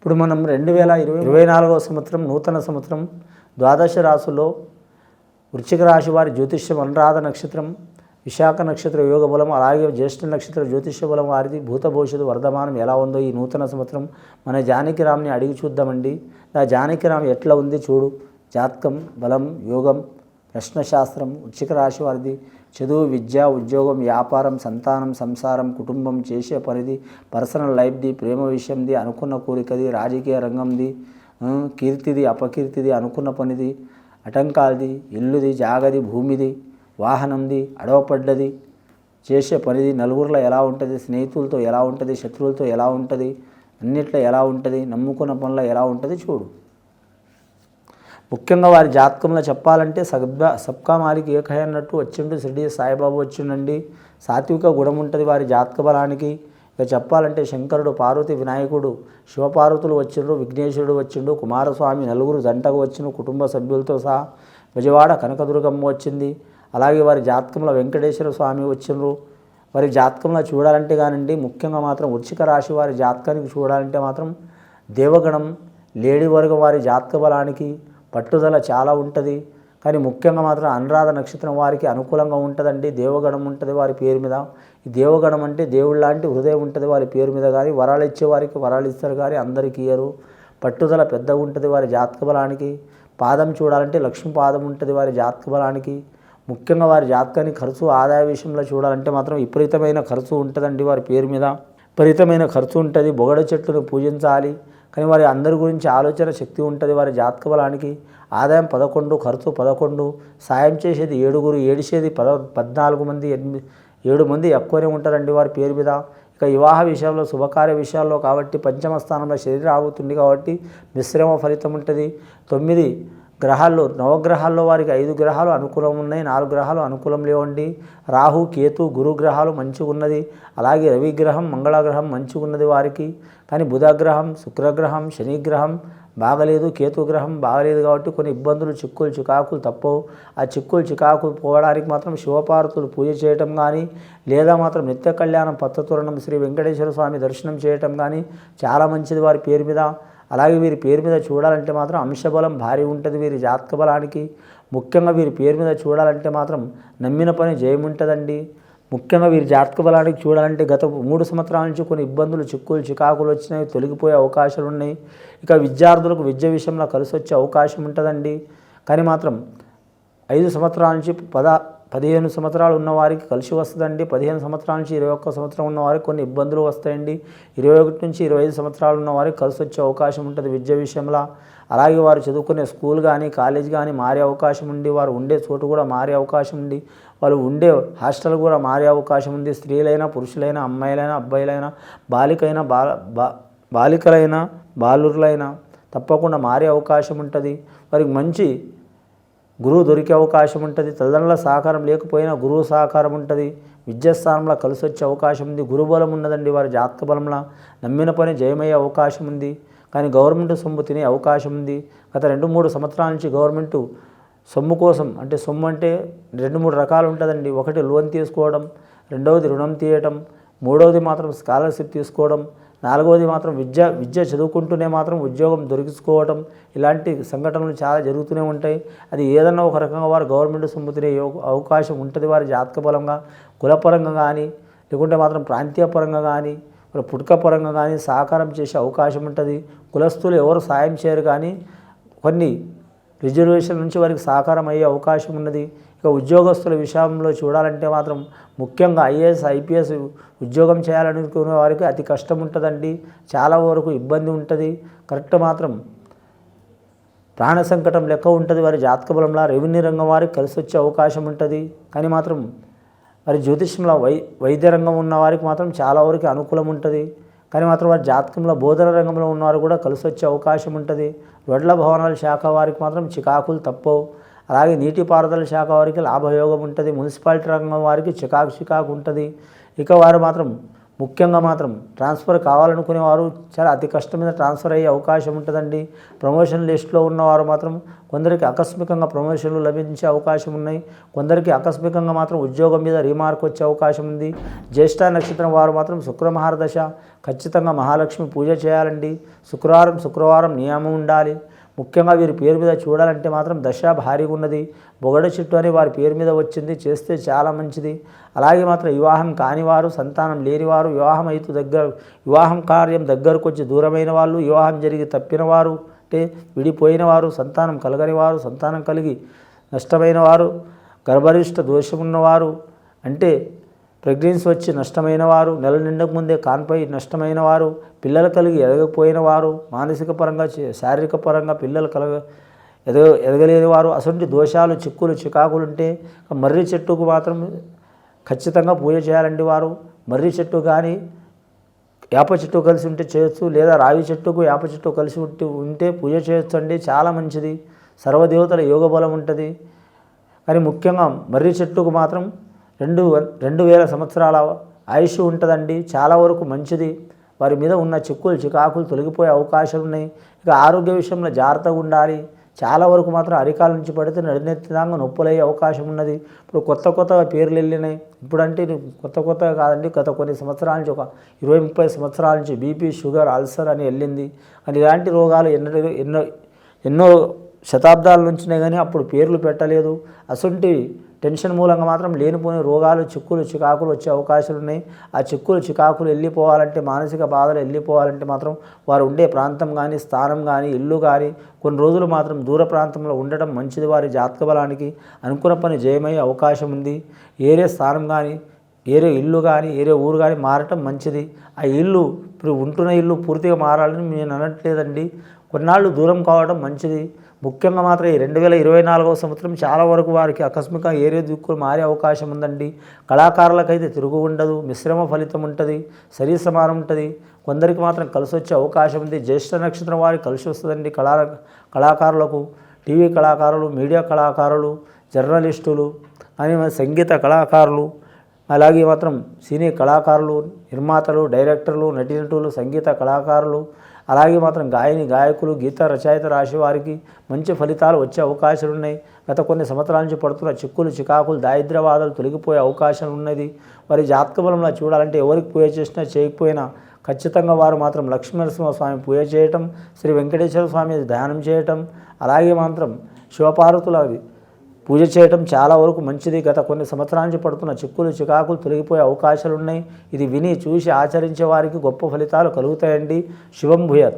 ఇప్పుడు మనం రెండు వేల ఇరవై ఇరవై నాలుగవ సంవత్సరం నూతన సంవత్సరం ద్వాదశ రాశుల్లో వృశ్చిక రాశి వారి జ్యోతిష్యం అనురాధ నక్షత్రం విశాఖ నక్షత్ర యోగ బలం అలాగే జ్యేష్ఠ నక్షత్ర జ్యోతిష్య బలం వారిది భూత భవిష్యత్తు వర్ధమానం ఎలా ఉందో ఈ నూతన సంవత్సరం మన జానకిరామ్ని అడిగి చూద్దామండి. ఆ జానకిరామ్ ఎట్లా ఉంది చూడు. జాతకం బలం యోగం ప్రశ్నశాస్త్రం వృశ్చిక రాశి వారిది చదువు విద్య ఉద్యోగం వ్యాపారం సంతానం సంసారం కుటుంబం చేసే పనిది పర్సనల్ లైఫ్ది ప్రేమ విషయంది అనుకున్న కోరికది రాజకీయ రంగంది కీర్తిది అపకీర్తిది అనుకున్న పనిది అటంకాలది ఇల్లుది జాగది భూమిది వాహనంది అడవపడ్డది చేసే పనిది నలుగురిలో ఎలా ఉంటుంది స్నేహితులతో ఎలా ఉంటుంది శత్రువులతో ఎలా ఉంటుంది అన్నిట్లో ఎలా ఉంటుంది నమ్ముకున్న పనుల ఎలా ఉంటుంది చూడు. ముఖ్యంగా వారి జాతకంలో చెప్పాలంటే సబ్గా సబ్కా మాలిక్ ఏకహై అన్నట్టు వచ్చిండు. షిరిడి సాయిబాబు వచ్చిండండి. సాత్విక గుణం ఉంటుంది వారి జాతక బలానికి. ఇక చెప్పాలంటే శంకరుడు పార్వతి వినాయకుడు శివపార్వతులు వచ్చిండ్రు విఘ్నేశ్వరుడు వచ్చిండు కుమారస్వామి నలుగురు జంటకు వచ్చిన కుటుంబ సభ్యులతో సహా. విజయవాడ కనకదుర్గమ్మ వచ్చింది. అలాగే వారి జాతకంలో వెంకటేశ్వర స్వామి వచ్చిండ్రు. వారి జాతకంలో చూడాలంటే కానండి ముఖ్యంగా మాత్రం వృచ్చిక రాశి వారి జాతకానికి చూడాలంటే మాత్రం దేవగణం లేడీ వర్గం వారి జాతక బలానికి పట్టుదల చాలా ఉంటుంది. కానీ ముఖ్యంగా మాత్రం అనురాధ నక్షత్రం వారికి అనుకూలంగా ఉంటుందండి. దేవగణం ఉంటుంది వారి పేరు మీద. ఈ దేవగణం అంటే దేవుడు లాంటి హృదయం ఉంటుంది వారి పేరు మీద కానీ వరాలు ఇచ్చేవారికి వరాలు ఇస్తారు కానీ అందరికీ ఇయ్యరు. పట్టుదల పెద్దగా ఉంటుంది వారి జాతక బలానికి. పాదం చూడాలంటే లక్ష్మీ పాదం ఉంటుంది వారి జాతక బలానికి. ముఖ్యంగా వారి జాతకాన్ని ఖర్చు ఆదాయ విషయంలో చూడాలంటే మాత్రం విపరీతమైన ఖర్చు ఉంటుందండి వారి పేరు మీద. విపరీతమైన ఖర్చు ఉంటుంది. బొగడ చెట్లను పూజించాలి. కానీ వారి అందరి గురించి ఆలోచన శక్తి ఉంటుంది వారి జాతక బలానికి. ఆదాయం పదకొండు ఖర్చు పదకొండు సాయం చేసేది ఏడుగురు ఏడిసేది పద పద్నాలుగు మంది ఎనిమిది ఏడు మంది ఎక్కువనే ఉంటారండి వారి పేరు మీద. ఇక వివాహ విషయంలో శుభకార్య విషయాల్లో కాబట్టి పంచమ స్థానంలో శరీరం ఆగుతుంది కాబట్టి మిశ్రమ ఫలితం ఉంటుంది. తొమ్మిది గ్రహాల్లో నవగ్రహాల్లో వారికి ఐదు గ్రహాలు అనుకూలం ఉన్నాయి నాలుగు గ్రహాలు అనుకూలం లేవండి. రాహు కేతు గురు గ్రహాలు మంచిగా ఉన్నది. అలాగే రవి గ్రహం మంగళగ్రహం మంచిగా ఉన్నది వారికి. కానీ బుధగ్రహం శుక్రగ్రహం శనిగ్రహం బాగలేదు కేతు గ్రహం బాగలేదు కాబట్టి కొన్ని ఇబ్బందులు చిక్కులు చికాకులు తప్పవు. ఆ చిక్కులు చికాకులు పోవడానికి మాత్రం శివపార్వతులు పూజ చేయటం కానీ లేదా మాత్రం నిత్య కళ్యాణం పత్తతోరణం శ్రీ వెంకటేశ్వర స్వామి దర్శనం చేయటం కానీ చాలా మంచిది వారి పేరు మీద. అలాగే వీరి పేరు మీద చూడాలంటే మాత్రం అంశబలం భారీ ఉంటుంది వీరి జాతక బలానికి. ముఖ్యంగా వీరి పేరు మీద చూడాలంటే మాత్రం నమ్మిన పని జయం ఉంటుందండి. ముఖ్యంగా వీరి జాతక బలానికి చూడాలంటే గత మూడు సంవత్సరాల నుంచి కొన్ని ఇబ్బందులు చిక్కులు చికాకులు వచ్చినాయి తొలగిపోయే అవకాశాలు ఉన్నాయి. ఇక విద్యార్థులకు విద్య విషయంలో కలిసి వచ్చే అవకాశం ఉంటుందండి. కానీ మాత్రం ఐదు సంవత్సరాల నుంచి పద పదిహేను సంవత్సరాలు ఉన్నవారికి కలిసి వస్తుందండి. పదిహేను సంవత్సరాల నుంచి ఇరవై ఒక్క సంవత్సరం ఉన్న వారికి కొన్ని ఇబ్బందులు వస్తాయండి. ఇరవై ఒకటి నుంచి ఇరవై ఐదు సంవత్సరాలు ఉన్నవారికి కలిసి వచ్చే అవకాశం ఉంటుంది విద్య విషయంలో. అలాగే వారు చదువుకునే స్కూల్ కానీ కాలేజ్ కానీ మారే అవకాశం ఉంది. వారు ఉండే చోటు కూడా మారే అవకాశం ఉంది. వాళ్ళు ఉండే హాస్టల్ కూడా మారే అవకాశం ఉంది. స్త్రీలైనా పురుషులైనా అమ్మాయిలైనా అబ్బాయిలైనా బాలికైనా బాల బా- బాలికలైనా బాలురులైనా తప్పకుండా మారే అవకాశం ఉంటుంది. వారికి మంచి గురువు దొరికే అవకాశం ఉంటుంది తల్లిదండ్రుల సహకారం లేకపోయినా గురువు సహకారం ఉంటుంది. విద్యాస్థానంలో కలిసి వచ్చే అవకాశం ఉంది. గురుబలం ఉన్నదండి వారి జాతక బలంలో. నమ్మిన పని జయమయ్యే అవకాశం ఉంది. కానీ గవర్నమెంట్ సొమ్ము తినే అవకాశం ఉంది. గత రెండు మూడు సంవత్సరాల నుంచి గవర్నమెంట్ సొమ్ము కోసం అంటే సొమ్ము అంటే రెండు మూడు రకాలు ఉంటుందండి. ఒకటి లోన్ తీసుకోవడం రెండవది రుణం తీయటం మూడవది మాత్రం స్కాలర్షిప్ తీసుకోవడం నాలుగవది మాత్రం విద్య విద్య చదువుకుంటూనే మాత్రం ఉద్యోగం దొరికించుకోవటం ఇలాంటి సంఘటనలు చాలా జరుగుతూనే ఉంటాయి. అది ఏదన్నా ఒక రకంగా వారు గవర్నమెంట్ సొమ్ముతునే అవకాశం ఉంటుంది వారి జాతక బలంగా కులపరంగా కానీ లేకుంటే మాత్రం ప్రాంతీయ పరంగా కానీ వాళ్ళ పుట్టుక పరంగా కానీ సహకారం చేసే అవకాశం ఉంటుంది. కులస్తులు ఎవరు సాయం చేయరు కానీ కొన్ని రిజర్వేషన్ నుంచి వారికి సహకారం అయ్యే అవకాశం ఉన్నది. ఇక ఉద్యోగస్తుల విషయంలో చూడాలంటే మాత్రం ముఖ్యంగా ఐఏఎస్ ఐపీఎస్ ఉద్యోగం చేయాలనుకునే వారికి అతి కష్టం ఉంటుందండి. చాలా వరకు ఇబ్బంది ఉంటుంది. కరెక్ట్ మాత్రం ప్రాణ సంకటం లెక్క ఉంటుంది. వారి జాతక బలంలో రెవెన్యూ రంగం వారికి కలిసి వచ్చే అవకాశం ఉంటుంది. కానీ మాత్రం వారి జ్యోతిష్యంలో వై వైద్య రంగం ఉన్న వారికి మాత్రం చాలా వరకు అనుకూలం ఉంటుంది. కానీ మాత్రం వారి జాతకంలో బోధన రంగంలో ఉన్నవారు కూడా కలిసి వచ్చే అవకాశం ఉంటుంది. వడ్ల భవనాల శాఖ వారికి మాత్రం చికాకులు తప్పవు. అలాగే నీటిపారుదల శాఖ వారికి లాభయోగం ఉంటుంది మున్సిపాలిటీ రంగం వారికి చికాకు చికాకు ఉంటుంది. ఇక వారు మాత్రం ముఖ్యంగా మాత్రం ట్రాన్స్ఫర్ కావాలనుకునే వారు చాలా అతి కష్టం మీద ట్రాన్స్ఫర్ అయ్యే అవకాశం ఉంటుందండి. ప్రమోషన్ లిస్ట్లో ఉన్నవారు మాత్రం కొందరికి ఆకస్మికంగా ప్రమోషన్లు లభించే అవకాశం ఉన్నాయి. కొందరికి ఆకస్మికంగా మాత్రం ఉద్యోగం మీద రీమార్క్ వచ్చే అవకాశం ఉంది. జ్యేష్ఠ నక్షత్రం వారు మాత్రం శుక్రమహారదశ ఖచ్చితంగా మహాలక్ష్మి పూజ చేయాలండి. శుక్రవారం శుక్రవారం నియమం ఉండాలి. ముఖ్యంగా వీరి పేరు మీద చూడాలంటే మాత్రం దశ భారీగా ఉన్నది. బొగడ చెట్టు అని వారి పేరు మీద వచ్చింది. చేస్తే చాలా మంచిది. అలాగే మాత్రం వివాహం కానివారు సంతానం లేనివారు వివాహం అయితే దగ్గర వివాహం కార్యం దగ్గరకు వచ్చి దూరమైన వాళ్ళు వివాహం జరిగి తప్పిన వారు అంటే విడిపోయిన వారు సంతానం కలగని వారు సంతానం కలిగి నష్టమైన వారు గర్భరిష్ట దోషమున్నవారు అంటే ప్రెగ్నెన్సీ వచ్చి నష్టమైన వారు నెల నిండక ముందే కాన్పై నష్టమైన వారు పిల్లలు కలిగి ఎదగకపోయిన వారు మానసిక పరంగా శారీరక పరంగా పిల్లలు కలగ ఎదగ ఎదగలేని వారు అసలు దోషాలు చిక్కులు చికాకులు ఉంటే మర్రి చెట్టుకు మాత్రం ఖచ్చితంగా పూజ చేయాలండి వారు. మర్రి చెట్టు కానీ వేప చెట్టు కలిసి ఉంటే చేయొచ్చు లేదా రావి చెట్టుకు వేప చెట్టు కలిసి ఉంటే ఉంటే పూజ చేయొచ్చు అండి చాలా మంచిది. సర్వదేవతల యోగ బలం ఉంటుంది. కానీ ముఖ్యంగా మర్రి చెట్టుకు మాత్రం రెండు రెండు వేల సంవత్సరాల ఆయుష్ ఉంటుందండి. చాలా వరకు మంచిది. వారి మీద ఉన్న చిక్కులు చికాకులు తొలగిపోయే అవకాశాలు ఉన్నాయి. ఇక ఆరోగ్య విషయంలో జాగ్రత్తగా ఉండాలి. చాలా వరకు మాత్రం అరికాల నుంచి పడితే నడినెత్తిదాకా నొప్పులయ్యే అవకాశం ఉన్నది. ఇప్పుడు కొత్త కొత్తగా పేర్లు వెళ్ళినాయి. ఇప్పుడంటే కొత్త కొత్తగా కాదండి. గత కొన్ని సంవత్సరాల నుంచి ఒక ఇరవై ముప్పై సంవత్సరాల నుంచి బీపీ షుగర్ అల్సర్ అని వెళ్ళింది. అని ఇలాంటి రోగాలు ఎన్నో ఎన్నో ఎన్నో శతాబ్దాల నుంచినే కానీ అప్పుడు పేర్లు పెట్టలేదు. అసొంటి టెన్షన్ మూలంగా మాత్రం లేనిపోని రోగాలు చిక్కులు చికాకులు వచ్చే అవకాశాలు ఉన్నాయి. ఆ చిక్కులు చికాకులు వెళ్ళిపోవాలంటే మానసిక బాధలు వెళ్ళిపోవాలంటే మాత్రం వారు ఉండే ప్రాంతం కానీ స్థానం కానీ ఇల్లు కానీ కొన్ని రోజులు మాత్రం దూర ప్రాంతంలో ఉండటం మంచిది. వారి జాతక బలానికి అనుకున్న పని జయమయ్యే అవకాశం ఉంది. ఏరే స్థానం కానీ ఏరే ఇల్లు కానీ ఏరే ఊరు కానీ మారటం మంచిది. ఆ ఇల్లు ఇప్పుడు ఉంటున్న ఇల్లు పూర్తిగా మారాలని నేను అనట్లేదండి. కొన్నాళ్ళు దూరం కావడం మంచిది. ముఖ్యంగా మాత్రం ఈ రెండు వేల ఇరవై నాలుగవ సంవత్సరం చాలా వరకు వారికి ఆకస్మిక ఏరియా దిక్కులు మారే అవకాశం ఉందండి. కళాకారులకైతే తిరుగు ఉండదు మిశ్రమ ఫలితం ఉంటుంది శరీర సమానం ఉంటుంది. కొందరికి మాత్రం కలిసి వచ్చే అవకాశం ఉంది. జ్యేష్ఠ నక్షత్రం వారికి కలిసి వస్తుందండి కళా కళాకారులకు. టీవీ కళాకారులు మీడియా కళాకారులు జర్నలిస్టులు అని సంగీత కళాకారులు అలాగే మాత్రం సినీ కళాకారులు నిర్మాతలు డైరెక్టర్లు నటీనటులు సంగీత కళాకారులు అలాగే మాత్రం గాయని గాయకులు గీత రచయిత రాశి వారికి మంచి ఫలితాలు వచ్చే అవకాశాలు ఉన్నాయి. గత కొన్ని సంవత్సరాల నుంచి పడుతున్న చిక్కులు చికాకులు దారిద్ర్యవాదాలు తొలగిపోయే అవకాశం ఉన్నది. వారి జాతక బలంలో చూడాలంటే ఎవరికి పూజ చేసినా చేయకపోయినా ఖచ్చితంగా వారు మాత్రం లక్ష్మీనరసింహ స్వామి పూజ చేయటం శ్రీ వెంకటేశ్వర స్వామి ధ్యానం చేయటం అలాగే మాత్రం శివపార్వతులవి పూజ చేయటం చాలా వరకు మంచిది. గత కొన్ని సంవత్సరాల నుంచి పడుతున్న చిక్కులు చికాకులు తొలగిపోయే అవకాశాలు ఉన్నాయి ఇది విని చూసి ఆచరించే వారికి గొప్ప ఫలితాలు కలుగుతాయండి. శివం భూయత్.